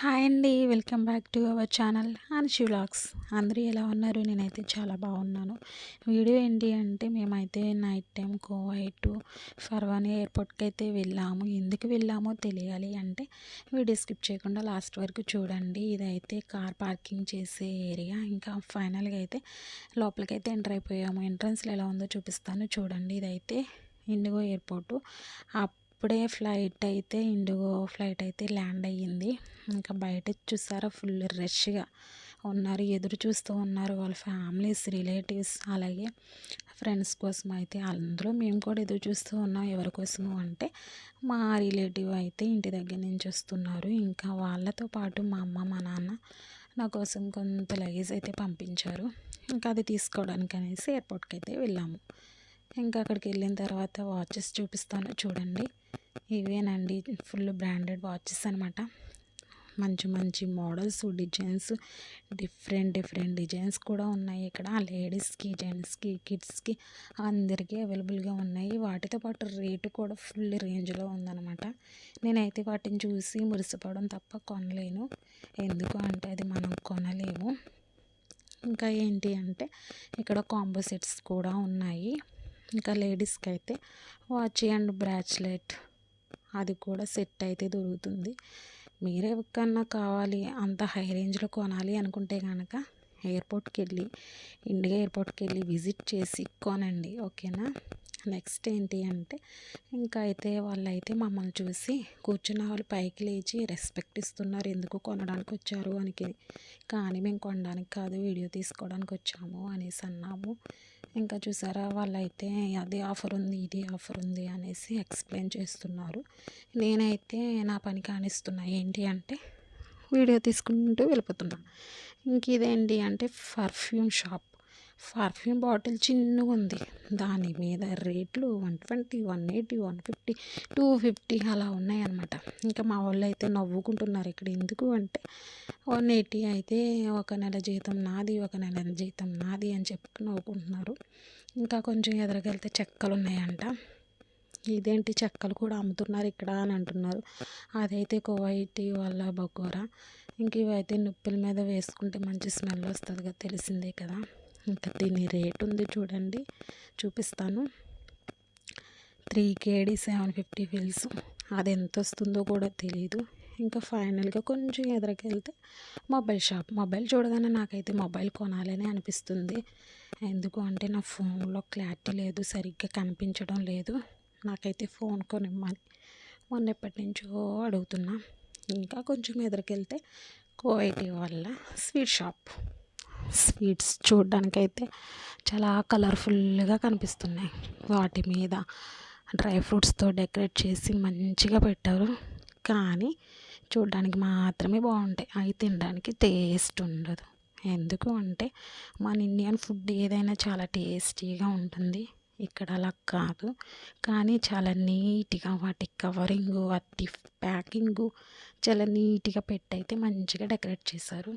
Hi అండి welcome back to our channel Anshi vlogs. అందరూ ఎలా ఉన్నారు? నేనైతే చాలా బాగున్నాను. వీడియో ఏంటి అంటే మేమైతే నైట్ టైం గోవా టు ఫర్వానీ ఎయిర్పోర్ట్కి అయితే వెళ్ళాము. ఎందుకు వెళ్ళామో తెలియాలి అంటే వీడియో స్కిప్ చేయకుండా లాస్ట్ వరకు చూడండి. ఇదైతే కార్ పార్కింగ్ చేసే ఏరియా. ఇంకా ఫైనల్గా అయితే లోపలికి అయితే ఎంటర్ అయిపోయాము. ఎంట్రన్స్లో ఎలా ఉందో చూపిస్తాను. చూడండి ఇదైతే ఇండిగో ఎయిర్పోర్టు. ఇప్పుడే ఫ్లైట్ అయితే ఇండిగో ఫ్లైట్ అయితే ల్యాండ్ అయ్యింది. ఇంకా బయట చూసారా ఫుల్ రష్గా ఉన్నారు. ఎదురు చూస్తూ ఉన్నారు వాళ్ళ ఫ్యామిలీస్ రిలేటివ్స్. అలాగే ఫ్రెండ్స్ కోసం అయితే అందరూ మేము కూడా ఎదురు చూస్తూ ఉన్నాం. ఎవరి కోసము అంటే మా రిలేటివ్ అయితే ఇంటి దగ్గర నుంచి వస్తున్నారు. ఇంకా వాళ్ళతో పాటు మా అమ్మ మా నాన్న నా కోసం కొంత లగేజ్ అయితే పంపించారు. ఇంకా అది తీసుకోవడానికి అనేసి ఎయిర్పోర్ట్కి అయితే వెళ్ళాము. ఇంకా అక్కడికి వెళ్ళిన తర్వాత వాచెస్ చూపిస్తాను. చూడండి. ఇవేనండి ఫుల్ బ్రాండెడ్ వాచెస్ అనమాట మంచి మంచి models designs different different designs కూడా ఉన్నాయి ఇక్కడ. లేడీస్కి జెంట్స్కి కిడ్స్కి అందరికీ అవైలబుల్గా ఉన్నాయి. వాటితో పాటు రేటు కూడా ఫుల్ రేంజ్లో ఉందన్నమాట. నేనైతే వాటిని చూసి మురిసిపోవడం తప్ప కొనలేను. ఎందుకు అంటే అది మనం కొనలేము. ఇంకా ఏంటి అంటే ఇక్కడ కాంబో సెట్స్ కూడా ఉన్నాయి. ఇంకా లేడీస్కి అయితే వాచ్ అండ్ బ్రాచ్లెట్ అది కూడా సెట్ అయితే దొరుకుతుంది. మీరే కన్నా కావాలి అంత హై రేంజ్లో కొనాలి అనుకుంటే కనుక ఎయిర్పోర్ట్కి వెళ్ళి ఇండియా ఎయిర్పోర్ట్కి వెళ్ళి విజిట్ చేసి కొనండి ఓకేనా? నెక్స్ట్ ఏంటి అంటే ఇంకా అయితే వాళ్ళైతే మమ్మల్ని చూసి కూర్చున్న వాళ్ళు పైకి లేచి రెస్పెక్ట్ ఇస్తున్నారు ఎందుకు కొనడానికి వచ్చారు అని కానీ మేము కొనడానికి కాదు వీడియో తీసుకోవడానికి వచ్చాము అనేసి అన్నాము. ఇంకా చూసారా వాళ్ళైతే అది ఆఫర్ ఉంది ఇది ఆఫర్ ఉంది అనేసి ఎక్స్ప్లెయిన్ చేస్తున్నారు. నేనైతే నా పని కానిస్తున్నా. ఏంటి అంటే వీడియో తీసుకుంటూ వెళ్ళిపోతున్నా. ఇంక ఇదేంటి అంటే పర్ఫ్యూమ్ షాప్. పర్ఫ్యూమ్ బాటిల్ చిన్నగా ఉంది. దాని మీద రేట్లు one twenty one eighty one fifty two fifty అలా ఉన్నాయన్నమాట. ఇంకా మా వాళ్ళు అయితే నవ్వుకుంటున్నారు. ఇక్కడ ఎందుకు అంటే వన్ ఎయిటీ అయితే ఒక నెల జీతం నాది ఒక నెల జీతం నాది అని చెప్పి నవ్వుకుంటున్నారు. ఇంకా కొంచెం ఎదురుకెళ్తే చెక్కలు ఉన్నాయంట ఇదేంటి చెక్కలు కూడా అమ్ముతున్నారు ఇక్కడ అని అంటున్నారు. అదైతే కోవైటి వాళ్ళ బొగ్గోర ఇంక ఇవైతే నొప్పుల మీద వేసుకుంటే మంచి స్మెల్ వస్తుంది కదా తెలిసిందే కదా. ఇంకా దీని రేట్ ఉంది చూడండి చూపిస్తాను. Three KD seven fifty fils. అది ఎంత వస్తుందో కూడా తెలియదు ఇంకా ఫైనల్గా కొంచెం ఎదురుకెళ్తే మొబైల్ షాప్. మొబైల్ చూడగానే నాకైతే మొబైల్ కొనాలని అనిపిస్తుంది. ఎందుకు అంటే నా ఫోన్లో క్లారిటీ లేదు సరిగ్గా కనిపించడం లేదు. నాకైతే ఫోన్ కొనిమ్మని మొన్న ఎప్పటి నుంచో అడుగుతున్నా. ఇంకా కొంచెం ఎదురుకెళ్తే కోవైటీ వల్ల స్వీట్ షాప్. స్వీట్స్ చూడ్డానికైతే చాలా కలర్ఫుల్గా కనిపిస్తున్నాయి. వాటి మీద డ్రై ఫ్రూట్స్తో డెకరేట్ చేసి మంచిగా పెట్టారు. కానీ చూడడానికి మాత్రమే బాగుంటాయి. అవి తినడానికి టేస్ట్ ఉండదు. ఎందుకు అంటే మన ఇండియన్ ఫుడ్ ఏదైనా చాలా టేస్టీగా ఉంటుంది. ఇక్కడ అలా కాదు. కానీ చాలా నీట్గా వాటి కవరింగు వాటి ప్యాకింగు చాలా నీట్గా పెట్టయితే మంచిగా డెకరేట్ చేశారు.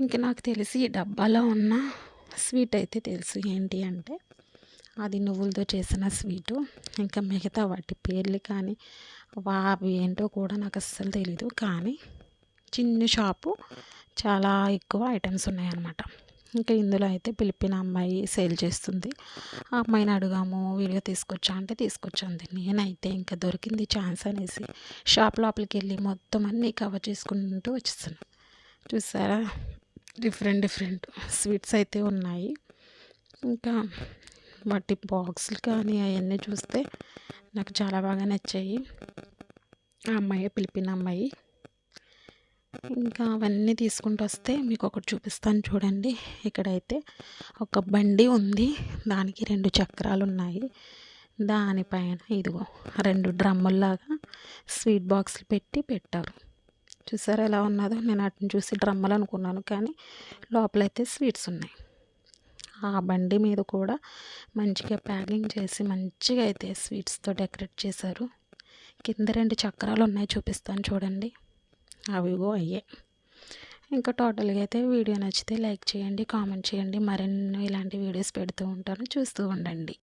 ఇంకా నాకు తెలిసి డబ్బాలో ఉన్న స్వీట్ అయితే తెలుసు ఏంటి అంటే అది నువ్వులతో చేసిన స్వీటు ఇంకా మిగతా వాటి పేర్లు కానీ అవి ఏంటో కూడా నాకు అస్సలు తెలీదు. కానీ చిన్న షాపు చాలా ఎక్కువ ఐటమ్స్ ఉన్నాయన్నమాట. ఇంకా ఇందులో అయితే పిలిపిన అమ్మాయి సేల్ చేస్తుంది. ఆ అమ్మాయిని అడుగాము వీడియో తీసుకొచ్చా అంటే తీసుకొచ్చాంది నేనైతే ఇంకా దొరికింది ఛాన్స్ అనేసి షాప్ లోపలికి వెళ్ళి మొత్తం అన్నీ కవర్ చేసుకుంటూ వచ్చేస్తాను చూసారా? డిఫరెంట్ డిఫరెంట్ స్వీట్స్ అయితే ఉన్నాయి. ఇంకా వాటి బాక్సులు కానీ అవన్నీ చూస్తే నాకు చాలా బాగా నచ్చాయి. ఆ అమ్మాయి పిలిపిన అమ్మాయి. ఇంకా అవన్నీ తీసుకుంటూ వస్తే మీకు ఒకటి చూపిస్తాను చూడండి. ఇక్కడైతే ఒక బండి ఉంది. దానికి రెండు చక్రాలు ఉన్నాయి. దానిపైన ఇదిగో రెండు డ్రమ్ముల్లాగా స్వీట్ బాక్స్లు పెట్టి పెట్టారు. చూసారా ఎలా ఉన్నదో? నేను వాటిని చూసి డ్రమ్మలు అనుకున్నాను కానీ లోపలైతే స్వీట్స్ ఉన్నాయి. ఆ బండి మీద కూడా మంచిగా ప్యాకింగ్ చేసి మంచిగా అయితే స్వీట్స్తో డెకరేట్ చేశారు. కింద రెండు చక్రాలు ఉన్నాయి చూపిస్తాను చూడండి. అవిగో అయ్యే. ఇంకా టోటల్గా అయితే వీడియో నచ్చితే లైక్ చేయండి కామెంట్ చేయండి. మరెన్నో ఇలాంటి వీడియోస్ పెడుతూ ఉంటాను. చూస్తూ ఉండండి.